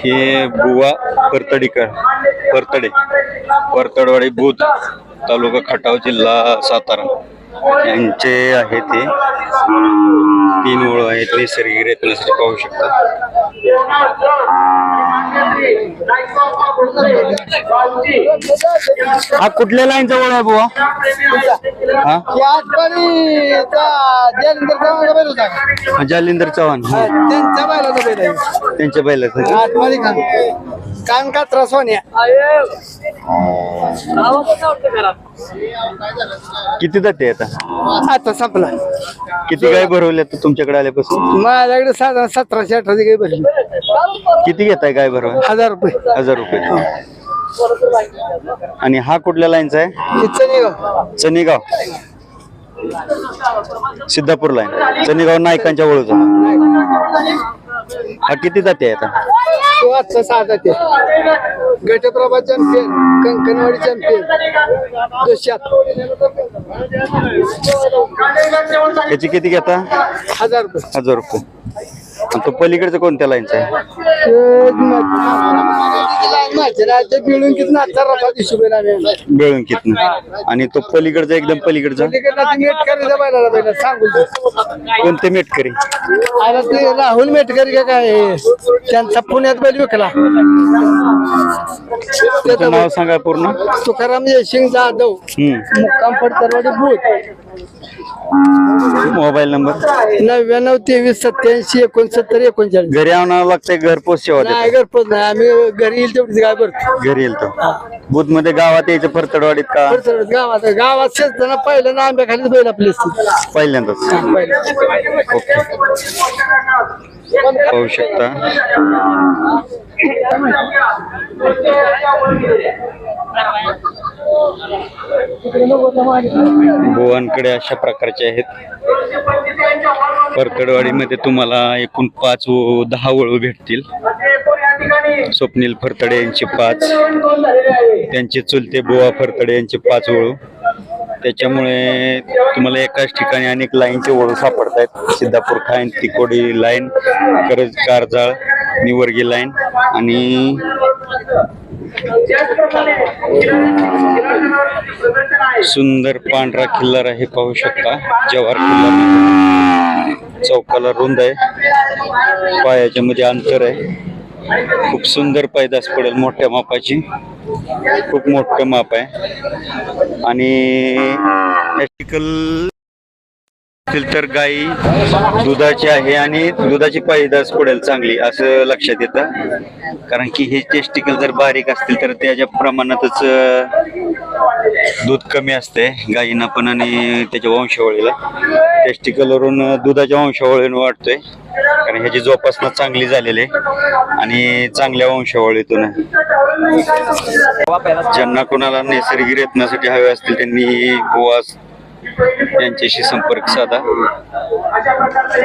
हे बुवा परतडीकर परतडे परतडवाडी बुध तालुका खटाव जिल्हा सातारा. यांचे आहे ते तीन ओळ आहेत नैसर्गिक रेतनासाठी पाहू शकता. हा कुठल्या लाईनचा ओळ आहे बुवा? हा? जालिंदर चव्हाण हा. त्यांच्या बैलाचा त्यांच्या बैलाचं आठवाडी कान का? त्रास होण्या किती जाते आता आता? संपला किती गाय भरवल्या तुमच्याकडे आल्यापासून? माझ्याकडे साधारण सतराशे अठराशे काही बसली किती घेताय गाय भरवा? हजार रुपये. हजार रुपये. आणि हा कुठल्या लाईनचा आहे? चनेगाव सिद्धापूर लाईन. चनेगाव नायकांच्या ओळूचा हा किती जाते आता? तो आजचा साधा ते गटप्रभा चॅम्पियन कंकणवाडी चॅम्पियन दोशात त्याची किती घेता? हजार रुपये. हजार रुपये. आणि तो पलीकडचा कोणत्या लाईनचा आहे? मिळून किती नाचा आम्ही. बेळंकीतनं आणि तो पलीकडचा एकदम पलीकडचा? बैलाला बैला सांगू कोणते मेटकरी? आता ते राहुल मेटकरी का काय? त्यांचा पुण्यात बैल विकला. तुमचं नाव सांगा पूर्ण. तुकाराम जयसिंग जाधव. हम्म. मुक्काम पडतरवाडी भूत. Mobile number? नव्याण्णव तेवीस सत्याऐंशी एकोणसत्तर एकोणचाळीस. घरी आणावं लागतंय घरपोच सेवा नाही देतात घरपोच नाही. आम्ही घरी येईल तेवढीच गाय भरतो. घरी येईल तो. बुधमध्ये गावात यायचं फरतडवाडीत का? गावात गावात शेतताना पहिलं ना आंब्याखालीच बैल आपली असते पहिल्यांदाच. ओके. पाहू शकता. भुवनकडे अशा प्रकारचे आहेत. फरतडवाडीमध्ये तुम्हाला एकूण पाच व दहा वळू भेटतील. स्वप्नील फरतडे यांचे पाच. त्यांचे चुलते बुवा फरतडे यांचे पाच वळू. त्याच्यामुळे तुम्हाला एकाच ठिकाणी अनेक लाईनचे वळू सापडत आहेत सिद्धापूर खाईन तिकोडी लाईन करज कारजाळ निवर्गी लाईन आणि सुंदर पांढरा किल्लार आहे पाहू शकता. जवाहर किल्ला चौकाला रुंद आहे. पायाच्या मध्ये अंतर आहे. खूप सुंदर पैदास पडेल मोठ्या मापाची. खूप मोठं माप आहे. आणि ॲस्टिकल तर गाई दुधाची आहे आणि दुधाची पायदास पडेल चांगली असं लक्षात येतं. कारण की हे टेस्टिकल जर बारीक असतील तर त्याच्या प्रमाणातच दूध कमी असते गायींना पण आणि त्याच्या वंशावळीला. टेस्टिकलवरून दुधाच्या वंशावळीनं वाटतोय कारण ह्याची जोपासना चांगली झालेली आहे आणि चांगल्या वंशावळीतून. ज्यांना कोणाला नैसर्गिक रत्नासाठी हवे असतील त्यांनी उपवास यांच्याशी संपर्क साधा. अशा प्रकारचा